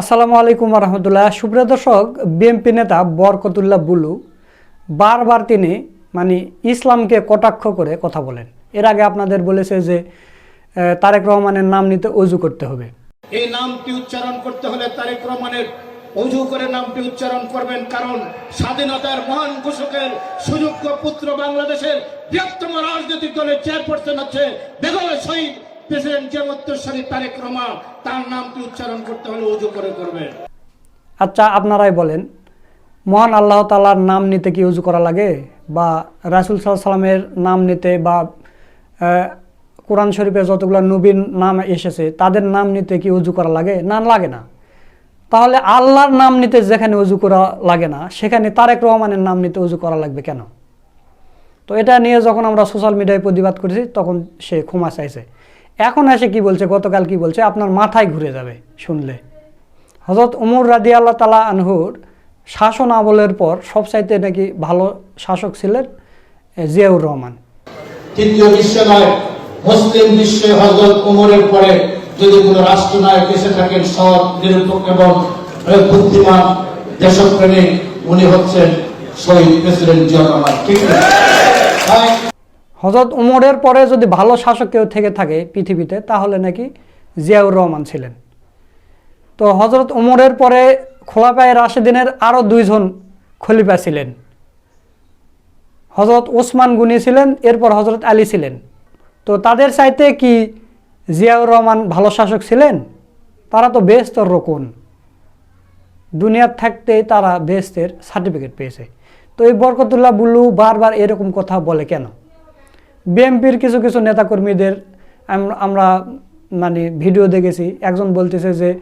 আসসালামু আলাইকুম রহমতুল্লাহ সুপ্রিয় দর্শক, বিএনপি নেতা বরকতুল্লাহ বুলু বারবার তিনি মানে ইসলামকে কটাক্ষ করে কথা বলেন। এর আগে আপনাদের বলেছে যে তারেক রহমানের নাম নিতে অজু করতে হবে। এই নামটি উচ্চারণ করতে হলে তারেক রহমানের অজু করে নামটি উচ্চারণ করবেন, কারণ স্বাধীনতার মহান ঘোষকের সুযোগ্য পুত্র বাংলাদেশের বৃহত্তম রাজনৈতিক দলের চেয়ারপারসন হচ্ছে বেগম শহীদ প্রেসিডেন্ট তারেক রহমান, তার নামটি উচ্চারণ করতে হলে অজু করে করবেন। আচ্ছা আপনারাই বলেন, মহান আল্লাহ তালার নাম নিতে কি উজু করা লাগে? বা রাসুল সাল্লাহ সাল্লামের নাম নিতে বা কোরআন শরীফে যতগুলো নবীন নাম এসেছে, তাদের নাম নিতে কি উজু করা লাগে? না লাগে না। তাহলে আল্লাহর নাম নিতে যেখানে উজু করা লাগে না, সেখানে তারেক রহমানের নাম নিতে উজু করা লাগবে কেন? তো এটা নিয়ে যখন আমরা সোশ্যাল মিডিয়ায় প্রতিবাদ করেছি, তখন সে ক্ষমা চাইছে। এখন এসে কি বলছে, গতকাল কি বলছে, আপনার মাথায় ঘুরে যাবে শুনলে। হজরত উমর রাদি আল্লাহ তালা আনহুর শাসন আমলের পর সবচাইতে নাকি ভালো শাসক ছিলেন জিয়াউর রহমান। তৃতীয় বিশ্ব নয় মুসলিম বিশ্বে হজরত উমরের পরে যদি কোনো রাষ্ট্রনায়ক এসে থাকেন, সৎ, নিরপেক্ষ এবং বুদ্ধিমান দেশপ্রেমিক, উনি হচ্ছেন শহীদ প্রেসিডেন্ট জিয়া রহমান। ঠিক তাই হজরত উমরের পরে যদি ভালো শাসক কেউ থেকে থাকে পৃথিবীতে, তাহলে নাকি জিয়াউর রহমান ছিলেন। তো হজরত উমরের পরে খোলাপায় রাশেদিনের আরও দুইজন খলিফা ছিলেন। হজরত ওসমান গুনি ছিলেন, এরপর হজরত আলী ছিলেন। তো তাদের চাইতে কি জিয়াউর রহমান ভালো শাসক ছিলেন? তারা তো বেহস্তর রকুন। দুনিয়ার থাকতেই তারা বেহস্তের সার্টিফিকেট পেয়েছে। তো এই বরকতুল্লাহ বুল্লু বারবার এরকম কথা বলে কেন? বিএমপির কিছু কিছু নেতাকর্মীদের আম- আমরা মানে ভিডিও দেখেছি। একজন বলতেছে যে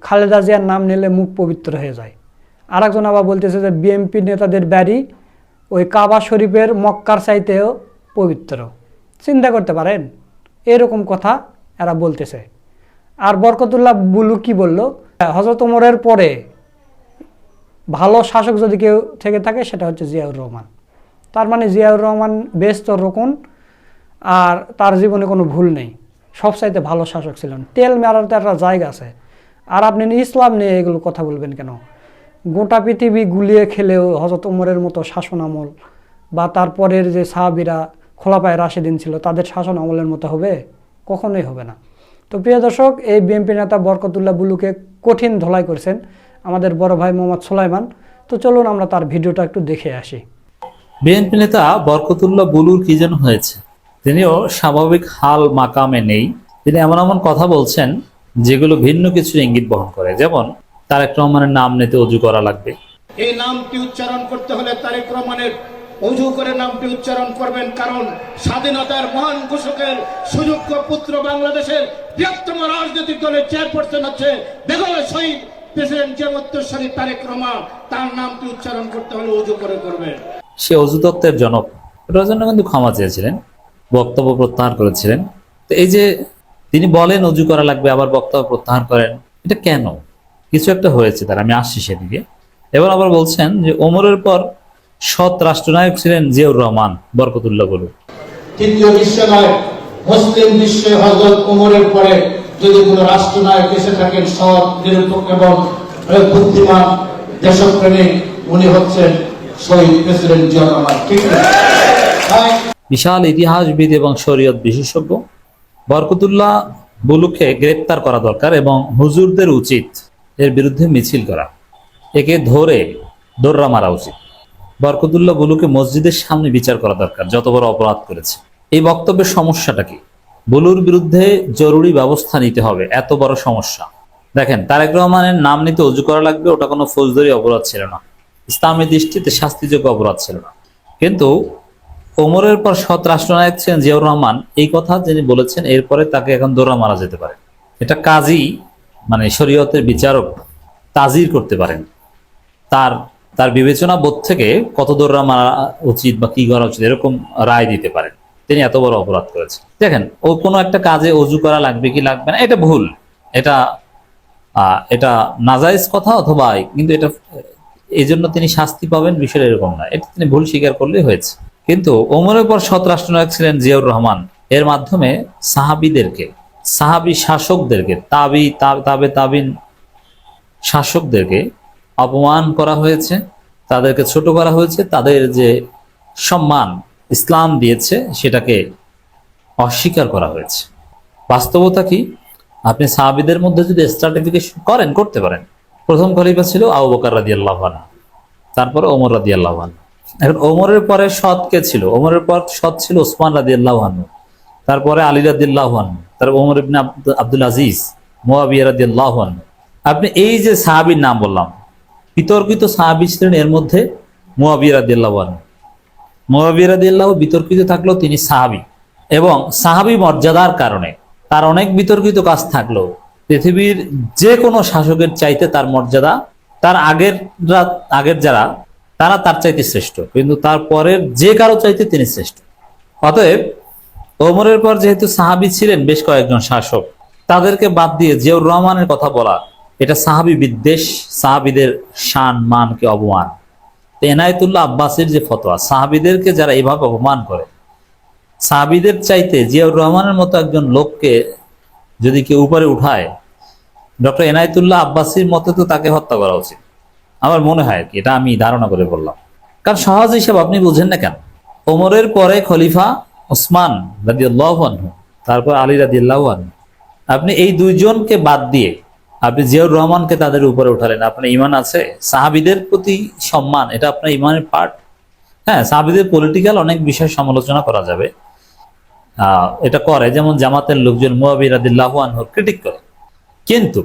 খালেদা জিয়ার নাম নিলে মুখ পবিত্র হয়ে যায়। আর একজন আবার বলতেছে যে বিএমপি নেতাদের বাড়ি ওই কাবা শরীফের মক্কার চাইতেও পবিত্র। চিন্তা করতে পারেন, এরকম কথা এরা বলতেছে। আর বরকতুল্লাহ বুলু কি বলল? হজরত ওমরের পরে ভালো শাসক যদি কেউ থেকে থাকে, সেটা হচ্ছে জিয়াউর রহমান। তার মানে জিয়াউর রহমান ব্যস্ত রকম আর তার জীবনে কোনো ভুল নেই। সবচাইতে ভালো শাসক ছিলেন। তেল মেলার তো একটা জায়গা আছে। আর আপনি ইসলাম নিয়ে এগুলো কথা বলবেন কেন? গোটা পৃথিবী গুলিয়ে খেলেও হজরত উমরের মতো শাসন আমল বা তারপরের যে সাহাবিরা খোলাপায় রাশেদিন ছিল, তাদের শাসন আমলের মতো হবে? কখনোই হবে না। তো প্রিয় দর্শক, এই বিএনপি নেতা বরকতুল্লাহ বুলুকে কঠিন ধলাই করেছেন আমাদের বড় ভাই মোহাম্মদ সোলাইমান। তো চলুন আমরা তার ভিডিওটা একটু দেখে আসি। বিএনপি নেতা বরকতুল্লাহ বুলুর কি যেন হয়েছে? তিনিও স্বাভাবিক হাল মাকামে নেই। তিনি এমন এমন কথা বলছেন যেগুলো ভিন্ন কিছু ইঙ্গিত বহন করে। যেমন, তারেক রহমানের নাম নিতে অজু করা লাগবে। এই নামটি উচ্চারণ করতে হলে তারেক রহমানের অজু করে নামটি উচ্চারণ করবেন। কারণ স্বাধীনতার মহান ঘোষকের সুযোগ্য পুত্র বাংলাদেশের বৃহত্তম রাজনৈতিক দলের চেয়ারপারসন হচ্ছে বেগম শহীদ প্রেসিডেন্ট জেমত্তরী তারেক রহমান। তার নামটি উচ্চারণ করতে হলে অজু করে করবেন। সে অজু তত্ত্বের জনক। এটার জন্য কিন্তু ক্ষমা চেয়েছিলেন, বক্তব্য প্রত্যাহার করেছিলেন। তো এই যে তিনি বলেন অজু করা লাগবে, আবার বক্তব্য প্রত্যাহার করেন, এটা কেন? কিছু একটা হয়েছে তার, আমি আসছি সেদিকে। এবার আবার বলছেন যে ওমরের পর সৎ রাষ্ট্রনায়ক ছিলেন জিয়াউর রহমান, বরকতুল্লাহ বলু তৃতীয় বিশ্ব নয় মুসলিম বিশ্বে হজরত উমরের পরে যদি কোনো রাষ্ট্রনায়ক এসে থাকেন সৎ এবং বুদ্ধিমান উনি হচ্ছেন বিশাল ইতিহাসবিদ এবং শরীয়ত বিশেষজ্ঞ। বরকতুল্লাহ বুলুকে গ্রেপ্তার করা দরকার এবং হুজুরদের উচিত এর বিরুদ্ধে মিছিল করা। একে ধরে দোররা মারা উচিত। বরকতুল্লাহ বুলুকে মসজিদের সামনে বিচার করা দরকার, যত বড় অপরাধ করেছে। এই বক্তব্যের সমস্যাটা কি? বুলুর বিরুদ্ধে জরুরি ব্যবস্থা নিতে হবে, এত বড় সমস্যা। দেখেন, তারেক রহমানের নাম নিতে অজু করা লাগবে, ওটা কোনো ফৌজদারি অপরাধ ছিল না। ইসলামী দৃষ্টিতে শাস্তিযোগ্য অপরাধ ছিল না। কিন্তু ওমরের পর সৎ রাষ্ট্রনায়ক ছিলেন জিয়াউর রহমান। এই কথা যিনি বলেছেন, এরপরে তাকে এখন দৌড়া মারা যেতে পারে। এটা কাজী মানে শরীয়তের বিচারক তাজির করতে পারেন। তার তার বিবেচনা বোধ থেকে কত দৌড়া মারা উচিত বা কি করা উচিত এরকম রায় দিতে পারেন। তিনি এত বড় অপরাধ করেছেন। দেখেন, ও কোনো একটা কাজে অজু করা লাগবে কি লাগবে না, এটা ভুল। এটা এটা নাজাইজ কথা অথবা, কিন্তু এটা এই জন্য তিনি শাস্তি পাবেন বিষয় এরকম না। এটা তিনি ভুল স্বীকার করলেই হয়েছে। কিন্তু ওমরের পর সৎ রাষ্ট্রনায়ক ছিলেন জিয়াউর রহমান। এর মাধ্যমে সাহাবিদেরকে, সাহাবি শাসকদেরকে, তাবি, তাবে তাবিন শাসকদেরকে অপমান করা হয়েছে, তাদেরকে ছোট করা হয়েছে, তাদের যে সম্মান ইসলাম দিয়েছে, সেটাকে অস্বীকার করা হয়েছে। বাস্তবতা কি? আপনি সাহাবিদের মধ্যে যদি স্ট্রাটিফিকেশন করেন, করতে পারেন। প্রথম খলিফা ছিল আবু বকর রাদি আল্লাহ তারপরে ওমর রাদি আল্লাহ এখন ওমরের পরে সৎ কে ছিল? ওমরের পর সৎ ছিল ওসমান রাদি আল্লাহ তারপরে আলী রাদি আল্লাহ তারপর ওমর ইবনে আব্দুল আজিজ মোয়াবিয়া রাদি আল্লাহ আপনি এই যে সাহাবির নাম বললাম, বিতর্কিত সাহাবি ছিলেন এর মধ্যে মোয়াবিয়া রাদি আল্লাহ মোয়াবিয়া রাদি আল্লাহ বিতর্কিত থাকলেও তিনি সাহাবি এবং সাহাবি মর্যাদার কারণে তার অনেক বিতর্কিত কাজ থাকলেও পৃথিবীর যে কোনো শাসকের চাইতে তার মর্যাদা, তার আগের আগের যারা, তারা তার চাইতে শ্রেষ্ঠ, কিন্তু তার পরের যে কারও চাইতে তিনি শ্রেষ্ঠ। অতএব ওমরের পর যেহেতু সাহাবি ছিলেন বেশ কয়েকজন শাসক, তাদেরকে বাদ দিয়ে জিয়াউর রহমানের কথা বলা, এটা সাহাবি বিদ্বেষ, সাহাবিদের শান, মানকে অপমান। এনায়েতুল্লাহ আব্বাসের যে ফতোয়া, সাহাবিদেরকে যারা এভাবে অপমান করে, সাহাবিদের চাইতে জিয়াউর রহমানের মতো একজন লোককে যদি কেউ উপরে উঠায় ডক্টর এনায়েতুল্লাহ আব্বাসির মতে তো তাকে হত্যা করা উচিত। আমার মনে হয় কি, এটা আমি ধারণা করে বললাম। কারণ সহজ হিসাব আপনি বুঝেন না কেন? ওমরের পরে খলিফা ওসমান রাদি তারপর আলী রাদি আপনি এই দুইজনকে বাদ দিয়ে আপনি জিয়াউর রহমানকে তাদের উপরে উঠালেন। আপনার ইমান আছে, সাহাবিদের প্রতি সম্মান, এটা আপনার ইমানের পার্ট হ্যাঁ সাহাবিদের পলিটিক্যাল অনেক বিষয় সমালোচনা করা যাবে। এটা করে, যেমন জামাতের লোকজন মুয়াবির আদিল্লাহ আনহর ক্রিটিক করে। কিন্তু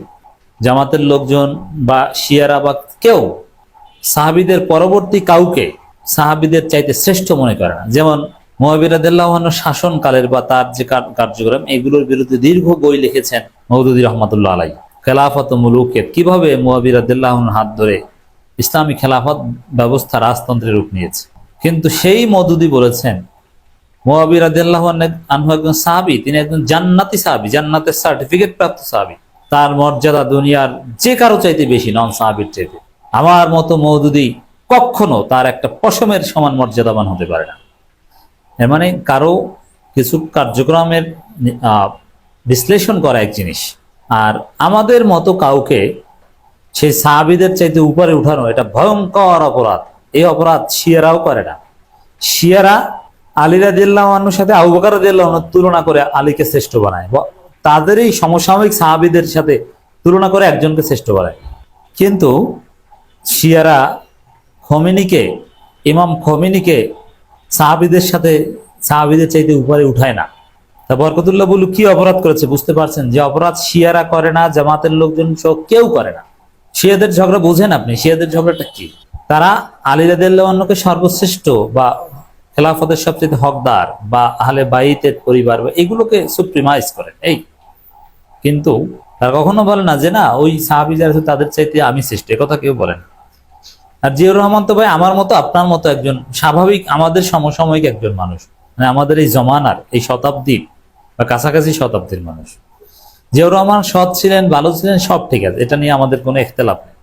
জামাতের লোকজন বা শিয়ারা বা কেউ সাহাবিদের পরবর্তী কাউকে সাহাবিদের চাইতে শ্রেষ্ঠ মনে করে না। যেমন মহাবিরাদিল্লাহন শাসনকালের বা তার যে কার্যক্রম, এগুলোর বিরুদ্ধে দীর্ঘ বই লিখেছেন মৌদুদি রহমতুল্লাহ আলাই খেলাফত মুলুকের। কীভাবে মুয়াবিরাদিল্লাহন হাত ধরে ইসলামী খেলাফত ব্যবস্থা রাজতন্ত্রের রূপ নিয়েছে? কিন্তু সেই মদুদি বলেছেন মোয়াবির আদিল্লাহ আনহু একজন সাহাবি, তিনি একজন জান্নাতি সাহাবি, জান্নাতের সার্টিফিকেট প্রাপ্ত সাহাবি। তার মর্যাদা দুনিয়ার যে কারও চাইতে বেশি, নন সাহাবির চাইতে। আমার মতো মৌদুদি কখনো তার একটা পশমের সমান মর্যাদাবান হতে পারে না। এর মানে কারও কিছু কার্যক্রমের বিশ্লেষণ করা এক জিনিস। আর আমাদের মতো কাউকে সেই সাহাবিদের চাইতে উপরে উঠানো এটা ভয়ঙ্কর অপরাধ। এই অপরাধ শিয়ারাও করে না। শিয়ারা আলী রাদিল্লাহ আনুর সাথে আবু বকর তুলনা করে আলীকে শ্রেষ্ঠ বানায়। তাদের এই সমসাময়িক সাহাবিদের সাথে তুলনা করে একজনকে শ্রেষ্ঠ বানায়। কিন্তু শিয়ারা খমিনিকে, ইমাম খমিনিকে সাহাবিদের সাথে, সাহাবিদের চাইতে উপরে উঠায় না। তা বরকতুল্লাহ বলু কি অপরাধ করেছে? বুঝতে পারছেন? যে অপরাধ শিয়ারা করে না, জামাতের লোকজন সহ কেউ করে না। শিয়াদের ঝগড়া বোঝেন আপনি? শিয়াদের ঝগড়াটা কি? তারা আলী রাদিয়াল্লাহকে সর্বশ্রেষ্ঠ বা খেলাফতের সবচেয়ে হকদার বা আহলে বাইতের পরিবার বা এগুলোকে সুপ্রিমাইজ করেন। এই কিন্তু তারা কখনো বলে না যে না, ওই সাহাবি যারা তাদের চাইতে আমি শ্রেষ্ঠ কথা কেউ বলেন আর জিয়াউর রহমান তো ভাই আমার মতো, আপনার মতো একজন স্বাভাবিক, আমাদের সমসাময়িক একজন মানুষ। মানে আমাদের এই জমানার, এই শতাব্দীর, বা কাছাকাছি শতাব্দীর মানুষ। জিয়াউর রহমান সৎ ছিলেন, ভালো ছিলেন, সব ঠিক আছে, এটা নিয়ে আমাদের কোনো ইখতলাফ নেই।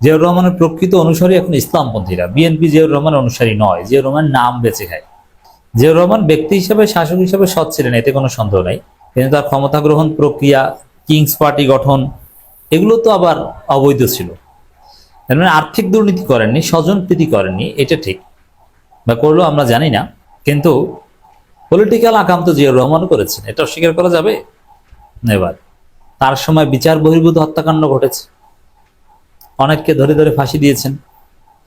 জিয়াউর রহমানের প্রকৃত অনুসারী এখন ইসলামপন্থীরা, বিএনপি জিয়াউর রহমান অনুসারী নয়, জিয়াউর রহমান নাম বেঁচে খায়। জিয়াউর রহমান ব্যক্তি হিসেবে, শাসক হিসেবে সৎ ছিলেন, এতে কোনো সন্দেহ নাই। কিন্তু তার ক্ষমতা গ্রহণ প্রক্রিয়া কিংস পার্টি গঠন, এগুলো তো আবার অবৈধ ছিল। তার মানে আর্থিক দুর্নীতি করেননি, স্বজন প্রীতি করেননি, এটা ঠিক। বা করলেও আমরা জানি না, কিন্তু পলিটিক্যাল আকান্ত জিয়াউর রহমান করেছেন, এটা অস্বীকার করা যাবে? এবার। তার সময় বিচার বহির্ভূত হত্যাকাণ্ড ঘটেছে। অনেককে ধরে ধরে ফাঁসি দিয়েছেন,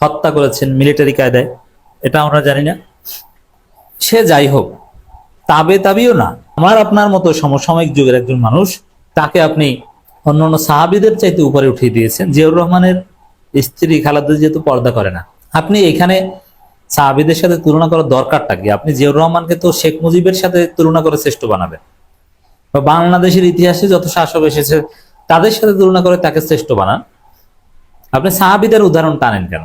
হত্যা করেছেন মিলিটারি কায়দায়, এটা আমরা জানি না। সে যাই হোক, তাবে তাবিও না আমার আপনার মতো সমসাময়িক যুগের একজন মানুষ, তাকে আপনি অন্যান্য সাহাবিদের চাইতে উপরে উঠিয়ে দিয়েছেন। জিয়াউর রহমানের স্ত্রী খালাদা যেহেতু পর্দা করে না। আপনি এখানে সাহাবিদের সাথে তুলনা করার দরকারটা কি? আপনি জিয়াউর রহমানকে তো শেখ মুজিবের সাথে তুলনা করে শ্রেষ্ঠ বানাবেন। বা বাংলাদেশের ইতিহাসে যত শাসক এসেছে, তাদের সাথে তুলনা করে তাকে শ্রেষ্ঠ বানান। আপনি সাহাবিদের উদাহরণ টানেন কেন?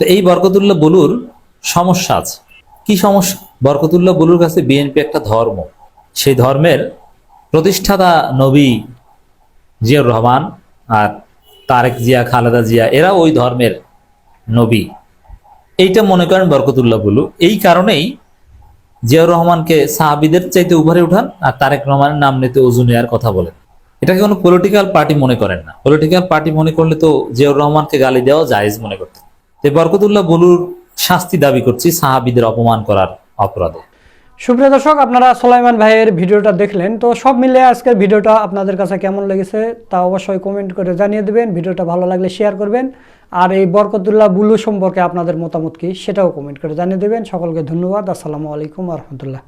তো এই বরকতুল্লাহ বলুর সমস্যা আছে। কি সমস্যা? বরকতুল্লাহ বলুর কাছে বিএনপি একটা ধর্ম। সেই ধর্মের প্রতিষ্ঠাতা নবী জিয়াউর রহমান আর তারেক জিয়া, খালেদা জিয়া, এরা ওই ধর্মের নবী। এইটা মনে করেন বরকতুল্লাহ বলু। এই কারণেই জিয়াউর রহমানকে সাহাবিদের চাইতে উভারে উঠান আর তারেক রহমানের নাম নিতে অজু নেওয়ার কথা বলেন। এটাকে কোনো পলিটিক্যাল পার্টি মনে করেন না। পলিটিক্যাল পার্টি মনে করলে তো জিয়াউর রহমানকে গালি দেওয়া জায়েজ মনে করতেন। তো বরকতুল্লাহ বলুর শাস্তি দাবি করছি সাহাবিদের অপমান করার অপরাধে। সুপ্রিয় দর্শক, আপনারা সোলাইমান ভাইয়ের ভিডিওটা দেখলেন। তো সব মিলে আজকের ভিডিওটা আপনাদের কাছে কেমন লেগেছে তা অবশ্যই কমেন্ট করে জানিয়ে দেবেন। ভিডিওটা ভালো লাগলে শেয়ার করবেন। আর এই বরকতুল্লাহ বুলু সম্পর্কে আপনাদের মতামত কি সেটাও কমেন্ট করে জানিয়ে দেবেন। সকলকে ধন্যবাদ। আসসালামু আলাইকুম রহমতুল্লাহ।